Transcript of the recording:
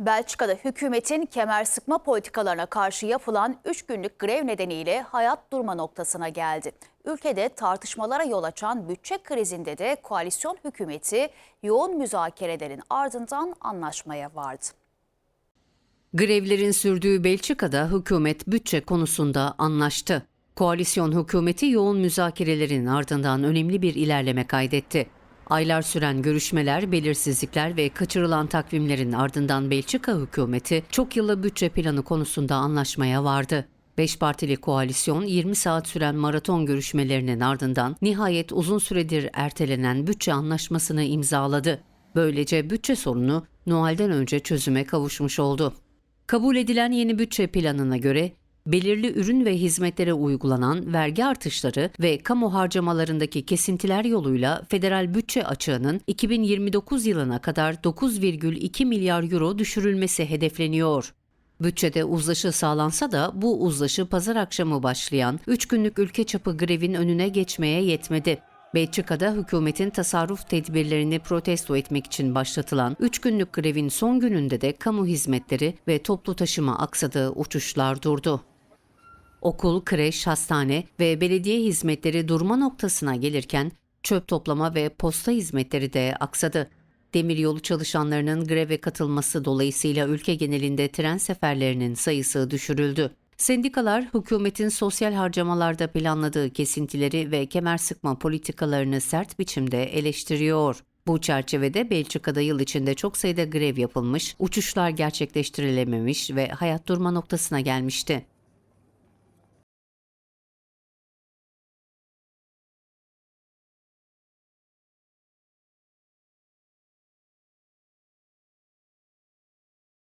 Belçika'da hükümetin kemer sıkma politikalarına karşı yapılan 3 günlük grev nedeniyle hayat durma noktasına geldi. Ülkede tartışmalara yol açan bütçe krizinde de koalisyon hükümeti yoğun müzakerelerin ardından anlaşmaya vardı. Grevlerin sürdüğü Belçika'da hükümet bütçe konusunda anlaştı. Koalisyon hükümeti yoğun müzakerelerin ardından önemli bir ilerleme kaydetti. Aylar süren görüşmeler, belirsizlikler ve kaçırılan takvimlerin ardından Belçika hükümeti çok yıllı bütçe planı konusunda anlaşmaya vardı. Beş partili koalisyon 20 saat süren maraton görüşmelerinin ardından nihayet uzun süredir ertelenen bütçe anlaşmasını imzaladı. Böylece bütçe sorunu Noel'den önce çözüme kavuşmuş oldu. Kabul edilen yeni bütçe planına göre belirli ürün ve hizmetlere uygulanan vergi artışları ve kamu harcamalarındaki kesintiler yoluyla federal bütçe açığının 2029 yılına kadar 9,2 milyar euro düşürülmesi hedefleniyor. Bütçede uzlaşı sağlansa da bu uzlaşı pazar akşamı başlayan 3 günlük ülke çapı grevin önüne geçmeye yetmedi. Belçika'da hükümetin tasarruf tedbirlerini protesto etmek için başlatılan 3 günlük grevin son gününde de kamu hizmetleri ve toplu taşıma aksadığı uçuşlar durdu. Okul, kreş, hastane ve belediye hizmetleri durma noktasına gelirken çöp toplama ve posta hizmetleri de aksadı. Demiryolu çalışanlarının greve katılması dolayısıyla ülke genelinde tren seferlerinin sayısı düşürüldü. Sendikalar hükümetin sosyal harcamalarda planladığı kesintileri ve kemer sıkma politikalarını sert biçimde eleştiriyor. Bu çerçevede Belçika'da yıl içinde çok sayıda grev yapılmış, uçuşlar gerçekleştirilememiş ve hayat durma noktasına gelmişti.